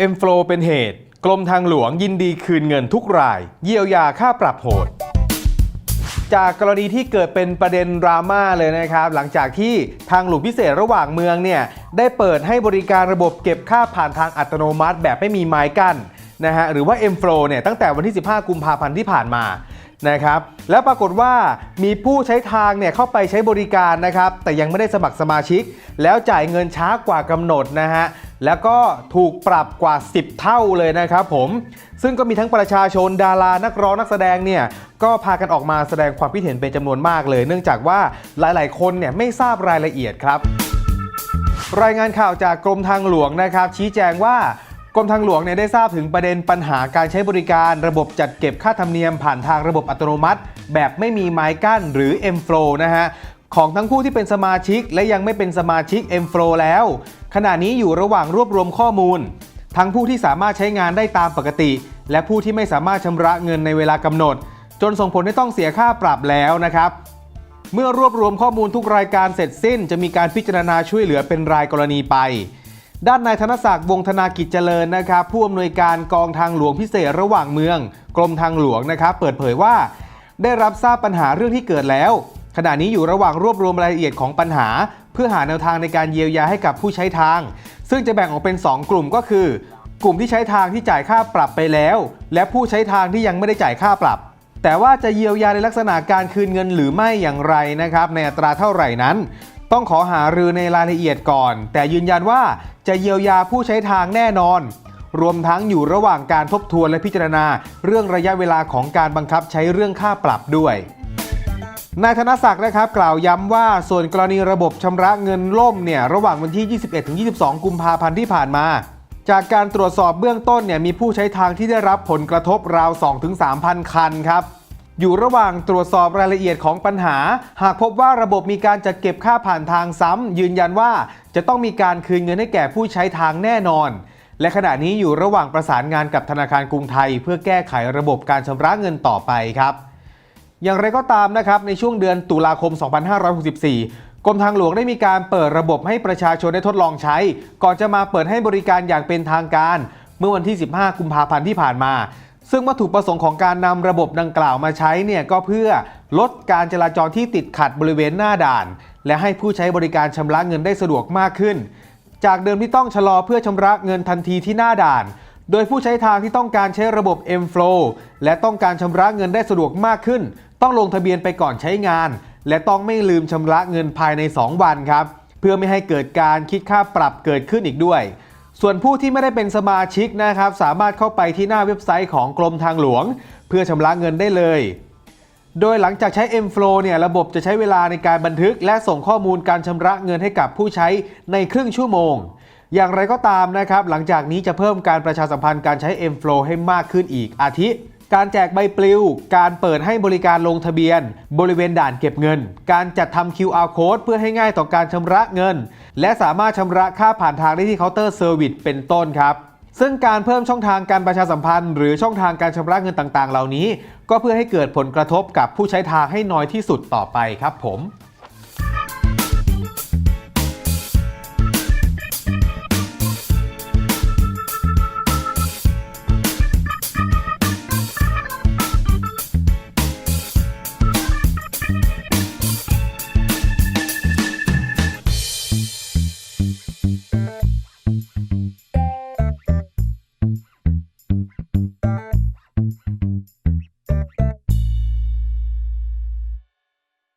เอ็มโฟลเป็นเหตุ กรมทางหลวงยินดีคืนเงินทุกราย เยียวยาค่าปรับโหด จากกรณีที่เกิดเป็นประเด็นดราม่าเลยนะครับ หลังจากที่ทางหลวงพิเศษระหว่างเมืองเนี่ยได้เปิดให้บริการระบบเก็บค่าผ่านทางอัตโนมัติ แบบไม่มีไม้กั้นนะฮะหรือว่า M f l o เนี่ยตั้งแต่วันที่ 15 กุมภาพันธ์ที่ผ่านมานะครับแล้วปรากฏว่ามีผู้ใช้ทางเนี่ยเข้าไปใช้บริการนะครับแต่ยังไม่ได้สมัครสมาชิก แล้วจ่ายเงินช้ากว่ากำหนดนะฮะ แล้วก็ถูกปรับกว่า 10 เท่าเลยนะครับผมซึ่งก็มีทั้งประชาชนดารานักร้องนักแสดงเนี่ยก็พากันออกมาแสดงความคิดเห็นเป็นจำนวนมากเลย เนื่องจากว่าหลาย ๆ คนเนี่ยไม่ทราบรายละเอียดครับ รายงานข่าวจากกรมทางหลวงนะครับ ชี้แจงว่ากรมทางหลวงเนี่ยได้ทราบถึงประเด็นปัญหาการใช้บริการระบบจัดเก็บค่าธรรมเนียมผ่านทางระบบอัตโนมัติ แบบไม่มีไม้กั้นหรือ M Flow นะฮะ ของทั้งผู้ที่เป็นสมาชิก และยังไม่เป็นสมาชิก M Flow แล้ว ขณะนี้อยู่ระหว่างรวบรวมข้อมูล ทั้งผู้ที่สามารถใช้งานได้ตามปกติ และผู้ที่ไม่สามารถชำระเงินในเวลากำหนด จนส่งผลให้ต้องเสียค่าปรับแล้วนะครับเมื่อรวบรวมข้อมูลทุกรายการเสร็จสิ้น จะมีการพิจารณาช่วยเหลือเป็นรายกรณีไป ด้านนายธนศักดิ์วงธนากิจเจริญนะครับ ผู้อำนวยการกองทางหลวงพิเศษระหว่างเมือง กรมทางหลวงนะครับ เปิดเผยว่า ได้รับทราบปัญหาเรื่องที่เกิดแล้ว ขณะนี้อยู่ระหว่างรวบรวมรายละเอียดของปัญหา เพื่อหาแนวทางในการเยียวยาให้กับผู้ใช้ทาง ซึ่งจะแบ่งออกเป็น 2 กลุ่มก็คือ กลุ่มที่ใช้ทางที่จ่ายค่าปรับไปแล้ว และผู้ใช้ทางที่ยังไม่ได้จ่ายค่าปรับ แต่ว่าจะเยียวยาในลักษณะการคืนเงินหรือไม่อย่างไรนะครับในอัตราเท่าไหร่นั้น ต้องขอหารือในรายละเอียดก่อน แต่ยืนยันว่าจะเยียวยาผู้ใช้ทางแน่นอนรวมทั้งอยู่ระหว่างการทบทวนและพิจารณา เรื่องระยะเวลาของการบังคับใช้เรื่องค่าปรับด้วย นายธนศักดิ์นะครับกล่าวย้ำว่าส่วนกรณีระบบชำระเงินล่มเนี่ยระหว่างวันที่ 21-22 กุมภาพันธ์ที่ผ่านมา จากการตรวจสอบเบื้องต้นเนี่ยมีผู้ใช้ทางที่ได้รับผลกระทบราว 2-3,000 คันครับอยู่ระหว่างตรวจสอบรายละเอียดของปัญหา หากพบว่าระบบมีการจัดเก็บค่าผ่านทางซ้ำยืนยันว่าจะต้องมีการคืนเงินให้แก่ผู้ใช้ทางแน่นอน และขณะนี้อยู่ระหว่างประสานงานกับธนาคารกรุงไทย เพื่อแก้ไขระบบการชำระเงินต่อไปครับ อย่างไรก็ตามนะครับในช่วงเดือนตุลาคม 2564 กรมทางหลวงได้มีการเปิดระบบให้ประชาชนได้ทดลองใช้ ก่อนจะมาเปิดให้บริการอย่างเป็นทางการ เมื่อวันที่ 15 กุมภาพันธ์ที่ผ่านมา ซึ่งวัตถุประสงค์ของการนำระบบดังกล่าวมาใช้เนี่ยก็เพื่อลดการจราจรที่ติดขัดบริเวณหน้าด่าน และให้ผู้ใช้บริการชำระเงินได้สะดวกมากขึ้น จากเดิมที่ต้องชะลอเพื่อชำระเงินทันทีที่หน้าด่าน โดยผู้ใช้ทางที่ต้องการใช้ระบบ M Flow และต้องการชำระเงินได้สะดวกมากขึ้น ต้องลงทะเบียนไปก่อนใช้งาน และต้องไม่ลืมชำระเงินภายใน 2 วันครับ เพื่อไม่ให้เกิดการคิดค่าปรับเกิดขึ้นอีกด้วย ส่วนผู้ที่ไม่ได้เป็นสมาชิกนะครับ สามารถเข้าไปที่หน้าเว็บไซต์ของกรมทางหลวง เพื่อชำระเงินได้เลย โดยหลังจากใช้ M Flow เนี่ยระบบจะใช้เวลาในการบันทึก และส่งข้อมูลการชำระเงินให้กับผู้ใช้ในครึ่งชั่วโมง อย่างไรก็ตามนะครับ หลังจากนี้จะเพิ่มการประชาสัมพันธ์การใช้ M Flow ให้มากขึ้นอีก อาทิ การแจกใบปลิว การเปิดให้บริการลงทะเบียน บริเวณด่านเก็บเงิน การจัดทำ QR code เพื่อให้ง่ายต่อการชำระเงิน และสามารถชำระค่าผ่านทางได้ที่เคาน์เตอร์เซอร์วิสเป็นต้นครับซึ่งการเพิ่มช่องทางการประชาสัมพันธ์ หรือช่องทางการชำระเงินต่างๆ เหล่านี้ ก็เพื่อให้เกิดผลกระทบกับผู้ใช้ทางให้น้อยที่สุดต่อไปครับผม